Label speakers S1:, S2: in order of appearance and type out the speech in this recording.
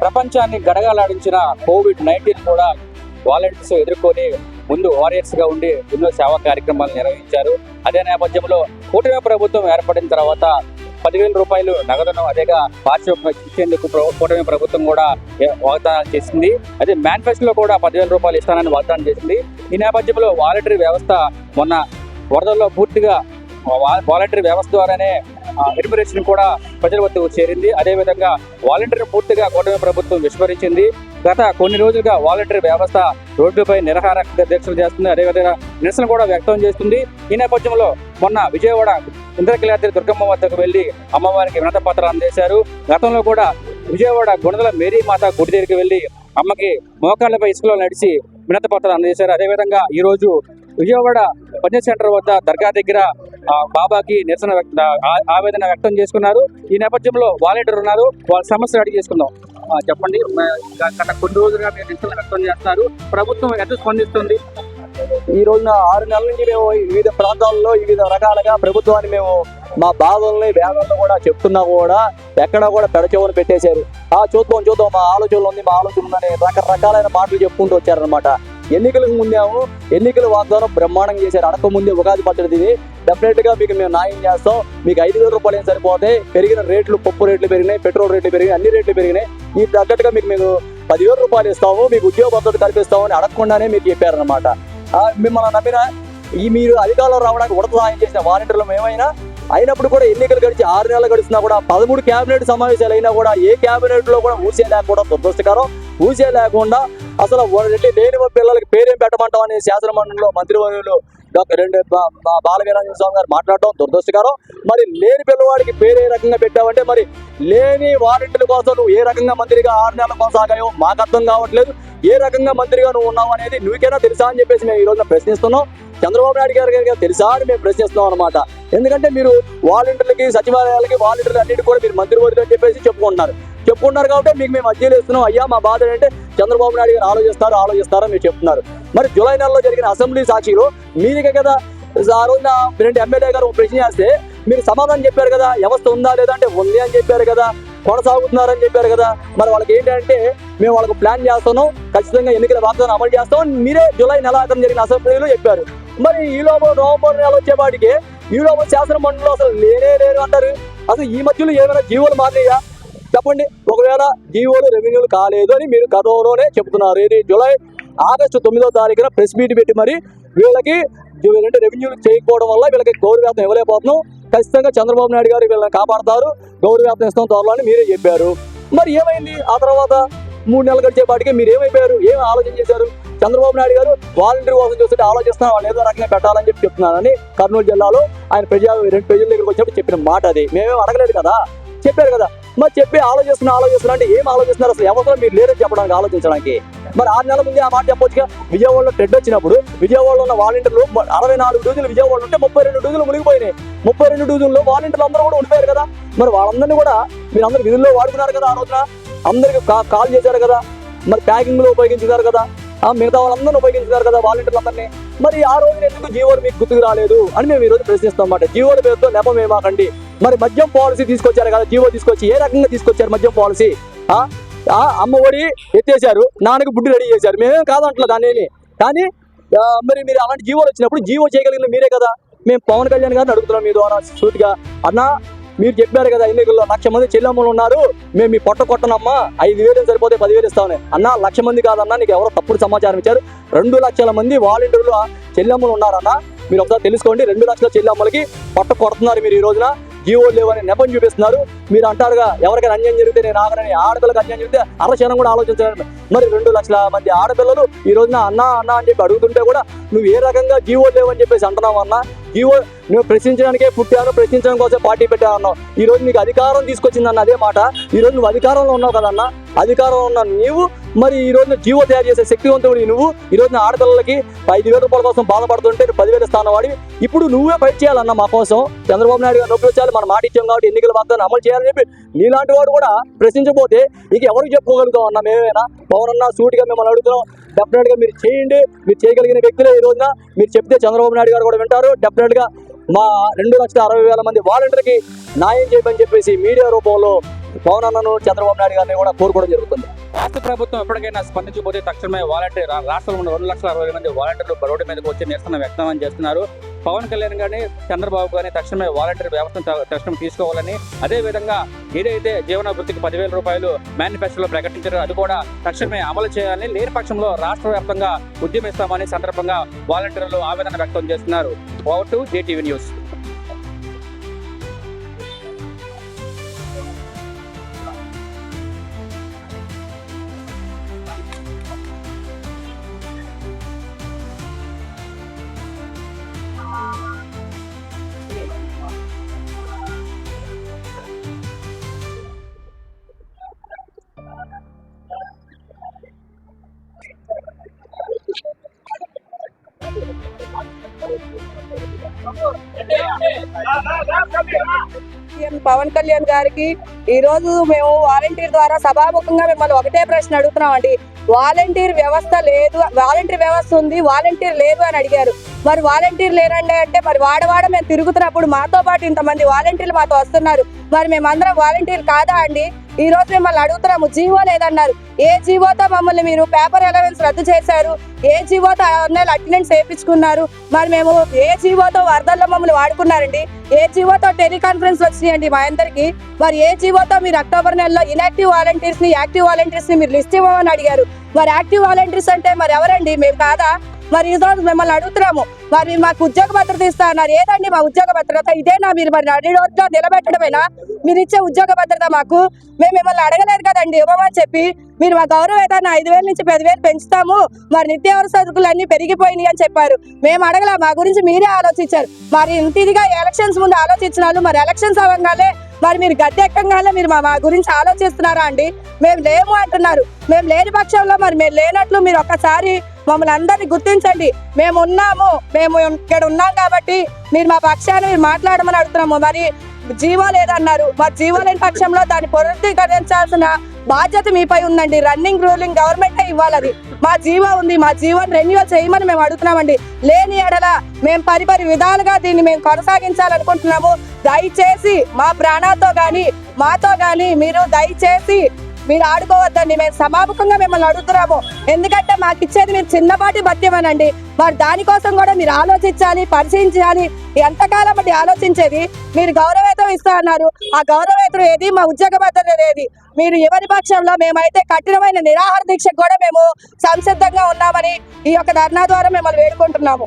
S1: ప్రపంచాన్ని గడగలాడించిన Covid nineteen కూడా వాలంటీర్స్ ఎదుర్కొని ముందు వారియర్స్గా ఉండి ఎన్నో సేవా కార్యక్రమాలు నిర్వహించారు. అదే నేపథ్యంలో కూటమి ప్రభుత్వం ఏర్పడిన తర్వాత పదివేల రూపాయలు నగదును అదేగా పార్శ్వ ఇచ్చేందుకు కూటమి ప్రభుత్వం కూడా ఏ- వాగ్దానాలు చేసింది. అదే మేనిఫెస్టోలో కూడా పదివేల రూపాయలు ఇస్తానని వాగ్దానం చేసింది. ఈ నేపథ్యంలో వాలంటరీ వ్యవస్థ మొన్న వరదల్లో పూర్తిగా వాలంటరీ వ్యవస్థ ద్వారానే ఎడ్యుకేషన్ కూడా ప్రజల వద్దకు చేరింది. అదేవిధంగా వాలంటీర్ పూర్తిగా కూటమి ప్రభుత్వం విస్మరించింది. గత కొన్ని రోజులుగా వాలంటీర్ వ్యవస్థ రోడ్డుపై నిరహార దీక్షలు చేస్తుంది. అదేవిధంగా నిరసన కూడా వ్యక్తం చేస్తుంది. ఈ నేపథ్యంలో మొన్న విజయవాడ ఇంద్రకిలాద్రి దుర్గమ్మ వద్దకు వెళ్ళి అమ్మవారికి వినత పత్రాలు అందజేశారు. గతంలో కూడా విజయవాడ గుణదల మేరీ మాత గుడి దగ్గరికి వెళ్ళి అమ్మకి మోకాళ్ళపై ఇసుకలో నడిచి వినత పత్రాలు అందజేశారు. అదేవిధంగా ఈ రోజు విజయవాడ పంచాయత్ సెంటర్ వద్ద దర్గా దగ్గర బాబాకి నిరసన వ్యక్త ఆవేదన వ్యక్తం చేసుకున్నారు. ఈ నేపథ్యంలో వాలంటీర్ ఉన్నారు. వాళ్ళ సమస్యలు అడిగి చేసుకుందాం. చెప్పండి. గత కొన్ని రోజులుగా మీరు నిరసన వ్యక్తం చేస్తున్నారు. ప్రభుత్వం ఎంత స్పందిస్తుంది?
S2: ఈ రోజున ఆరు నెలల నుంచి మేము వివిధ ప్రాంతాల్లో వివిధ రకాలుగా ప్రభుత్వాన్ని మేము మా బాధల్ని వేదనలు కూడా చెప్తున్నా కూడా ఎక్కడ కూడా పెడచెవులు పెట్టేశారు. ఆ చూద్దాం చూద్దాం. మా ఆలోచనలు ఉంది మా ఆలోచన ఉందని రకరకాలైన మాటలు చెప్పుకుంటూ వచ్చారనమాట ఎన్నికలకు ముందేమో. ఎన్నికల వాగ్దానం బ్రహ్మాండం చేశారు. అడక ముందే ఉగాది పచ్చడి ఇది. డెఫినెట్గా మీకు మేము న్యాయం చేస్తాం. మీకు ఐదు వేల రూపాయలు ఏం సరిపోతే పెరిగిన రేట్లు పప్పు రేట్లు పెరిగినాయి పెట్రోల్ రేట్లు పెరిగినాయి అన్ని రేట్లు పెరిగినాయి. ఈ తగ్గట్టుగా మీకు మేము పదివేల రూపాయలు ఇస్తాము. మీకు ఉద్యోగ భద్రత కల్పిస్తాము అని అడగకుండానే మీరు చెప్పారనమాట మిమ్మల్ని నమ్మిన ఈ మీరు అధికారంలో రావడానికి ఉడత సహాయం చేసిన వాలంటీర్లు ఏమైనా అయినప్పుడు కూడా ఎన్నికలు గడిచి ఆరు నెలలు గడిచినా కూడా పదమూడు కేబినెట్ సమావేశాలు అయినా కూడా ఏ కేబినెట్లో కూడా ఊసే లేకుండా దురదృష్టకరం. ఊసే లేకుండా అసలు అంటే లేని పిల్లలకి పేరేం పెట్టమంటాం అనే శాసనమండలిలో మంత్రివర్యులు డాక్టర్ రెండు బాలవీరాంజన స్వామి గారు మాట్లాడటం దురదృష్టకరం. మరి లేని పిల్లవాడికి పేరు ఏ రకంగా పెట్టావంటే మరి లేని వాలంటీర్ల కోసం నువ్వు ఏ రకంగా మంత్రిగా ఆరు నెలలు కొనసాగాయో మాకు అర్థం కావట్లేదు. ఏ రకంగా మంత్రిగా నువ్వు ఉన్నావు అనేది నువ్వుకైనా తెలుసా అని చెప్పేసి మేము ఈ రోజున ప్రశ్నిస్తున్నాం. చంద్రబాబు నాయుడు గారి గారికి తెలుసా అని మేము ప్రశ్నిస్తున్నాం అనమాట ఎందుకంటే మీరు వాలంటీర్లకి సచివాలయాలకి వాలంటీర్లు అన్నిటి కూడా మీరు మంత్రి వర్యులు అని చెప్పేసి చెప్పుకుంటున్నారు. చెప్పుకుంటున్నారు కాబట్టి మీకు మేము అర్జీలు ఇస్తున్నాం అయ్యా మా బాధ ఏంటంటే చంద్రబాబు నాయుడు గారు ఆలోచిస్తారు ఆలోచిస్తారని మీరు చెప్తున్నారు. మరి జూలై నెలలో జరిగిన అసెంబ్లీ సాక్షిలో మీరుగా కదా ఆ రోజున రెండు ఎమ్మెల్యే గారు ఒక ప్రశ్న చేస్తే మీరు సమాధానం చెప్పారు కదా వ్యవస్థ ఉందా లేదా అంటే ఉంది అని చెప్పారు కదా కొనసాగుతున్నారని చెప్పారు కదా. మరి వాళ్ళకి ఏంటంటే మేము వాళ్ళకు ప్లాన్ చేస్తాను ఖచ్చితంగా ఎన్నికల వాగ్దానం అమలు చేస్తాం మీరే జూలై నెల జరిగిన అసెంబ్లీలో చెప్పారు. మరి ఈ లోపల నవంబర్ నెల వచ్చేపాటికి ఈ లోపల శాసన మండలిలో అసలు లేనే లేరు అంటారు. అసలు ఈ మధ్యలో ఏమైనా జీవోలు మారినాయా? చెప్పండి ఒకవేళ జీవోలు రెవెన్యూలు కాలేదు అని మీరు గతంలోనే చెప్తున్నారు ఇది జూలై ఆగస్టు తొమ్మిదో తారీఖున ప్రెస్ మీట్ పెట్టి మరి వీళ్ళకి జూ- అంటే రెవెన్యూలు చేయకపోవడం వల్ల వీళ్ళకి గౌరవేతం ఇవ్వలేకపోతున్నాం. ఖచ్చితంగా చంద్రబాబు నాయుడు గారు వీళ్ళని కాపాడతారు. గౌరవేతం ఇస్తాం త్వరలో అని మీరే చెప్పారు. మరి ఏమైంది? ఆ తర్వాత మూడు నెలలు గడిచేపాటికి మీరు ఏమైపోయారు? ఏం ఆలోచన చేశారు? చంద్రబాబు నాయుడు గారు వాలంటీర్ కోసం చూస్తుంటే ఆలోచిస్తున్నా వాళ్ళు ఏదో రకంగా పెట్టాలని చెప్పి చెప్తున్నానని కర్నూలు జిల్లాలో ఆయన ప్రజా రెండు ప్రజల దగ్గరికి వచ్చినప్పుడు చెప్పిన మాట అది. మేమేం అడగలేదు కదా? చెప్పారు కదా. మరి చెప్పి ఆలోచిస్తున్నా ఆలోచిస్తున్నా అంటే ఏం ఆలోచిస్తున్నారు? అసలు ఎవరితో మీరు లేరని చెప్పడానికి ఆలోచించడానికి. మరి ఆరు నెలల ముందే ఆ మాట చెప్పొచ్చుగా. విజయవాడలో టెడ్ వచ్చినప్పుడు విజయవాడలో ఉన్న వాలంటీర్లు అరవై నాలుగు డోజులు విజయవాడలో ఉంటే ముప్పై రెండు డోజులు మునిగిపోయినాయి. ముప్పై రెండు డోజుల్లో వాలంటీర్లు అందరూ కూడా ఉండిపోయారు కదా. మరి వాళ్ళందరినీ కూడా మీరు అందరు విధుల్లో వాడుకున్నారు కదా ఆ రోజున. అందరికి కాల్ చేశారు కదా. మరి ప్యాకింగ్లో కదా. ఆ మిగతా వాళ్ళందరూ ఉపయోగించున్నారు కదా వాలంటీర్లు అందరినీ. మరి ఆ రోజున ఎందుకు జీవోలు మీకు గుర్తుకు రాలేదు అని మేము ఈ రోజు ప్రశ్నిస్తాం అన్నమాట. జీవోల పేరుతో నెపం ఏమాకండి మరి మద్యం పాలసీ తీసుకొచ్చారు కదా జీవో తీసుకొచ్చి ఏ రకంగా తీసుకొచ్చారు మద్యం పాలసీ? ఆ? ఆ అమ్మ ఒడి ఎత్తేసారు నాన్నకు బుడ్డి రెడీ చేశారు మేమేం కాదంటలే దాన్ని కానీ మరి మీరు అలాంటి జీవోలు వచ్చినప్పుడు జీవో చేయగలిగిన మీరే కదా. మేము పవన్ కళ్యాణ్ గారిని అడుగుతున్నాం మీ ద్వారా సూటిగా. అన్నా మీరు చెప్పారు కదా ఎన్నికల్లో లక్ష మంది చెల్లెమ్మలు ఉన్నారు మేము మీ పొట్ట కొట్టనమ్మా ఐదు వేలు సరిపోతే పదివేలు ఇస్తామని. అన్న లక్ష మంది కాదన్నా నీకు ఎవరో తప్పుడు సమాచారం ఇచ్చారు. రెండు లక్షల మంది వాలంటీర్లు చెల్లెమ్మలు ఉన్నారన్న మీరు ఒకసారి తెలుసుకోండి రెండు లక్షల చెల్లెమ్మలకి పొట్ట కొడుతున్నారు మీరు ఈ రోజున. జీవో లేవని నెపం చూపిస్తున్నారు. మీరు అంటారుగా ఎవరికైనా అన్యాయం జరిగితే నేను ఆగనని ఆడపిల్లకి అన్యాయం జరిగితే అరచనం కూడా ఆలోచించాలని. మరి రెండు లక్షల మంది ఆడపిల్లలు ఈ రోజున అన్నా అన్నా అని చెప్పి అడుగుతుంటే కూడా నువ్వు ఏ రకంగా జీవో లేవని చెప్పేసి అంటున్నావు అన్న? జీవో నువ్వు ప్రశ్నించడానికే పుట్టాను ప్రశ్నించడం కోసం పార్టీ పెట్టాను అన్నావు. ఈ రోజు నీకు అధికారం తీసుకొచ్చిందన్న అదే మాట. ఈ రోజు నువ్వు అధికారంలో ఉన్నావు కదన్నా అధికారంలో ఉన్న నీవు మరి ఈ రోజున జీవో తయారు చేసే శక్తివంతుడు నువ్వు. ఈ రోజున ఆడపిల్లలకి ఐదు వేల రూపాయల కోసం బాధపడుతుంటే పదివేల పదివేలు ఇస్తాను వాడి ఇప్పుడు నువ్వే ఫైట్ చేయాలన్న మా కోసం. చంద్రబాబు నాయుడు గారు వచ్చాలి మనం మాట ఇచ్చాం కాబట్టి ఎన్నికల వాగ్దానం అమలు చేయాలని చెప్పి నీలాంటి వాడు కూడా ప్రశ్నించబోతే ఇక ఎవరికి చెప్పుకోగలుగుతాం అన్న? మేమేనా? పవన్ అన్న సూటిగా మిమ్మల్ని అడుగుతున్నాం. డెఫినెట్గా మీరు చేయండి. మీరు చేయగలిగిన వ్యక్తులే ఈ రోజున. మీరు చెప్తే చంద్రబాబు నాయుడు గారు కూడా వింటారు. డెఫినెట్గా మా రెండు లక్షల అరవై వేల మంది వాలంటీర్కి న్యాయం చేయమని చెప్పేసి మీడియా రూపంలో పవన్ అన్నను చంద్రబాబు నాయుడు గారిని కూడా కోరుకోవడం జరుగుతుంది.
S1: రాష్ట్ర ప్రభుత్వం ఎప్పటికైనా స్పందించకపోతే తక్షణమే వాలంటీర్ రా- రాష్ట్రంలో రెండు లక్షల అరవై మంది వాలంటీర్లు రోడ్డు మీదకి వచ్చి నిరసన వ్యక్తం చేస్తున్నారు. పవన్ కళ్యాణ్ కానీ చంద్రబాబు కానీ తక్షణమే వాలంటీర్ వ్యవస్థను తక్షణం తీసుకోవాలని అదేవిధంగా ఏదైతే జీవనాభివృద్ధికి పదివేల రూపాయలు మేనిఫెస్టోలో ప్రకటించారో అది కూడా తక్షణమే అమలు చేయాలని లేని పక్షంలో రాష్ట్ర వ్యాప్తంగా ఉద్యమిస్తామని సందర్భంగా వాలంటీర్లు ఆవేదన వ్యక్తం చేస్తున్నారు. Over to JTV news.
S3: CM Pawan Kalyan గారికి ఈ రోజు మేము వాలంటీర్ ద్వారా సభాముఖంగా మిమ్మల్ని ఒకటే ప్రశ్న అడుగుతున్నామండి. వాలంటీర్ వ్యవస్థ లేదు వాలంటీర్ వ్యవస్థ ఉంది వాలంటీర్ లేదు అని అడిగారు. మరి వాలంటీర్ లేరండి అంటే మరి వాడవాడ మేము తిరుగుతున్నప్పుడు మాతో పాటు ఇంతమంది వాలంటీర్లు మాతో వస్తున్నారు. మరి మేమందరం వాలంటీర్ కాదా అండి? ఈ రోజు మిమ్మల్ని అడుగుతున్నాము జీవో లేదన్నారు. ఏ జీవోతో మమ్మల్ని మీరు పేపర్ అలవెన్స్ రద్దు చేశారు? ఏ జీవోతో నెలలు అటెండెన్స్ వేయించుకున్నారు? మరి మేము ఏ జీవోతో వరదల్లో మమ్మల్ని వాడుకున్నారండి? ఏ జీవోతో టెలికాన్ఫరెన్స్ వచ్చినాయండి మా అందరికి? మరి ఏ జీవోతో మీరు అక్టోబర్ నెలలో ఇనాక్టివ్ వాలంటీర్స్ని యాక్టివ్ వాలంటీర్స్ని మీరు లిస్ట్ ఇవ్వమని అడిగారు? మరి యాక్టివ్ వాలంటీర్స్ అంటే మరి ఎవరండి? మేము కాదా? మరి ఈ మిమ్మల్ని అడుగుతున్నాము. మరి మాకు ఉద్యోగ భద్రత ఇస్తా అన్నారు. ఏదండి మా ఉద్యోగ భద్రత? ఇదేనా మీరు మరి నడి నిలబెట్టడమేనా? మీరు ఇచ్చే ఉద్యోగ భద్రత మాకు. మేము మిమ్మల్ని అడగలేదు కదండి ఇవ్వమని చెప్పి. మీరు మా గౌరవ వేతనాన్ని ఐదు వేల నుంచి పదివేలు పెంచుతాము. మరి నిత్యావసర సరుకులు అన్ని పెరిగిపోయినాయి అని చెప్పారు. మేము అడగలా మా గురించి మీరే ఆలోచించారు. మరి ఇంత ఇదిగా ఎలక్షన్స్ ముందు ఆలోచించినారు. మరి ఎలక్షన్స్ అవ్వగానే మరి మీరు గద్దె ఎక్కంగానే మీరు మా మా గురించి ఆలోచిస్తున్నారా అండి? మేము లేము అంటున్నారు. మేము లేని పక్షంలో మరి మేము లేనట్లు మీరు ఒక్కసారి మమ్మల్ని అందరినీ గుర్తించండి. మేము ఉన్నాము మేము ఇక్కడ ఉన్నాం కాబట్టి మీరు మా పక్షాన్ని మీరు మాట్లాడమని అడుగుతున్నాము. మరి జీవో లేదన్నారు. మరి జీవో లేని పక్షంలో దాన్ని పునరుద్ధరించాల్సిన బాధ్యత మీపై ఉందండి. రన్నింగ్ రూలింగ్ గవర్నమెంట్ ఇవ్వాలది. మా జీవో ఉంది. మా జీవోని రెన్యువల్ చేయమని మేము అడుగుతున్నామండి. లేని ఎడల మేము పరిపరి విధాలుగా దీన్ని మేము కొనసాగించాలనుకుంటున్నాము. దయచేసి మా ప్రాణాలతో కానీ మాతో కానీ మీరు దయచేసి మీరు ఆడుకోవద్దండి మేము సమాపకంగా మిమ్మల్ని అడుగుతున్నాము. ఎందుకంటే మాకు ఇచ్చేది మీరు చిన్నపాటి భత్యమేనండి మరి దానికోసం కూడా మీరు ఆలోచించాలి పరిశీలించాలి. ఎంతకాలం బట్టి ఆలోచించేది? మీరు గౌరవేతం ఇస్తా అన్నారు. ఆ గౌరవేతం ఏది? మా ఉద్యోగ భద్రత ఏది? మీరు ఎవరి పక్షంలో? మేమైతే కఠినమైన నిరాహార దీక్షకు కూడా మేము సంసిద్ధంగా ఉన్నామని ఈ యొక్క ధర్నా ద్వారా మిమ్మల్ని వేడుకుంటున్నాము.